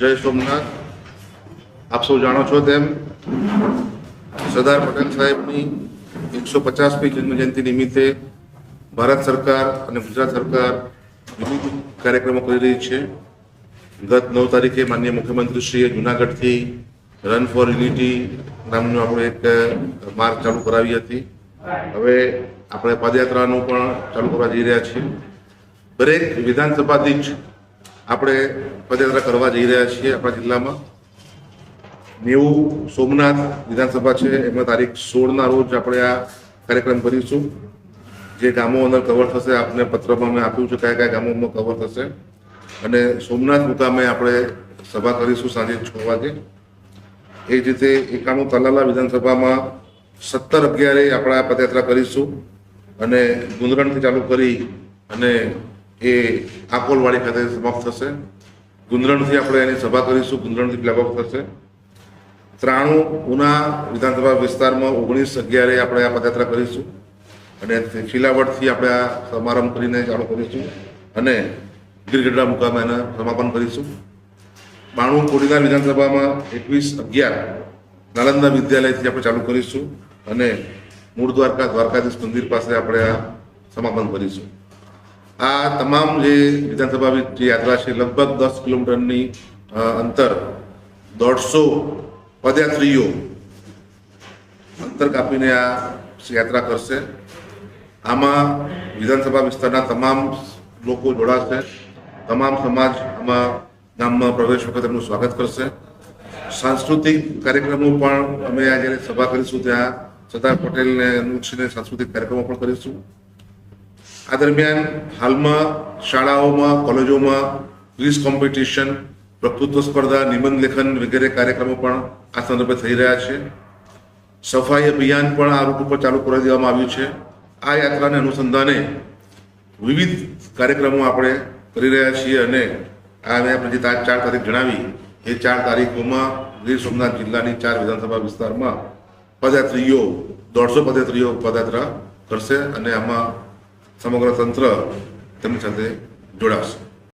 જય સોમનાથ. આપ સૌ જાણો છો તેમ સરદાર પટેલ સાહેબની એકસો પચાસમી જન્મજયંતિ નિમિત્તે ભારત સરકાર અને ગુજરાત સરકાર વિવિધ કાર્યક્રમો કરી રહી છે. ગત નવ તારીખે માનનીય મુખ્યમંત્રીશ્રીએ જુનાગઢથી રન ફોર યુનિટી નામનું આપણે એક માર્ગ ચાલુ કરાવી હતી. હવે આપણે પદયાત્રાનું પણ ચાલુ કરવા જઈ રહ્યા છીએ. દરેક વિધાનસભાથી જ આપણે પદયાત્રા કરવા જઈ રહ્યા છીએ આપણા જિલ્લામાં. નેવું સોમનાથ વિધાનસભા છે, એમાં તારીખ સોળના રોજ આપણે આ કાર્યક્રમ કરીશું. જે ગામો અંદર કવર થશે, આપને પત્રમાં મેં આપ્યું છે કયા કયા ગામોમાં કવર થશે. અને સોમનાથ મુકામે આપણે સભા કરીશું સાંજે છ વાગે. એ જ રીતે એકાણું તલાલા વિધાનસભામાં સત્તર અગિયારે આપણે આ પદયાત્રા કરીશું. અને ગુંદરણથી ચાલુ કરી અને એ આકોલવાડી ખાતે સમાપ્ત થશે. ગુંદરણથી આપણે એની સભા કરીશું. ગુંદરણથી પ્લેબોક થશે. ત્રાણું ઉના વિધાનસભા વિસ્તારમાં ઓગણીસ અગિયારે આપણે આ પદયાત્રા કરીશું. અને શિલાવટથી આપણે આ સમારંભ કરીને ચાલુ કરીશું. અને ગીરગઢડા મુકામે એના સમાપન કરીશું. બાણું કોડીના વિધાનસભામાં એકવીસ અગિયાર નાલંદા વિદ્યાલયથી આપણે ચાલુ કરીશું. અને મૂળ દ્વારકા દ્વારકાધીશ મંદિર પાસે આપણે આ સમાપન કરીશું. આ તમામ જે વિધાનસભા જે યાત્રા છે, લગભગ દસ કિલોમીટરની અંતર દોઢસો પદયાત્રીઓ અંતર કાપીને આ યાત્રા કરશે. આમાં વિધાનસભા વિસ્તારના તમામ લોકો જોડાશે. તમામ સમાજ આમાં ગામમાં પ્રવેશ વખત એમનું સ્વાગત કરશે. સાંસ્કૃતિક કાર્યક્રમો પણ અમે આ જ્યારે સભા કરીશું ત્યાં, સરદાર પટેલને અનુક્ષીને સાંસ્કૃતિક કાર્યક્રમો પણ કરીશું. આ દરમિયાન હાલમાં શાળાઓમાં, કોલેજોમાં ક્વિઝ કોમ્પિટિશન વક્તૃત્વ સ્પર્ધા, નિબંધ લેખન વગેરે કાર્યક્રમો પણ આ સંદર્ભે થઈ રહ્યા છે. સફાઈ અભિયાન પણ આ રૂટ ઉપર ચાલુ કરી દેવામાં આવ્યું છે. આ યાત્રાને અનુસંધાને વિવિધ કાર્યક્રમો આપણે કરી રહ્યા છીએ અને આ મેં આપણે જે ચાર તારીખ જણાવી, એ ચાર તારીખોમાં ગીર સોમનાથ જિલ્લાની ચાર વિધાનસભા વિસ્તારમાં પદયાત્રીઓ, દોઢસો પદયાત્રીઓ પદયાત્રા કરશે અને આમાં સમગ્ર તંત્ર તેમની સાથે જોડાશે.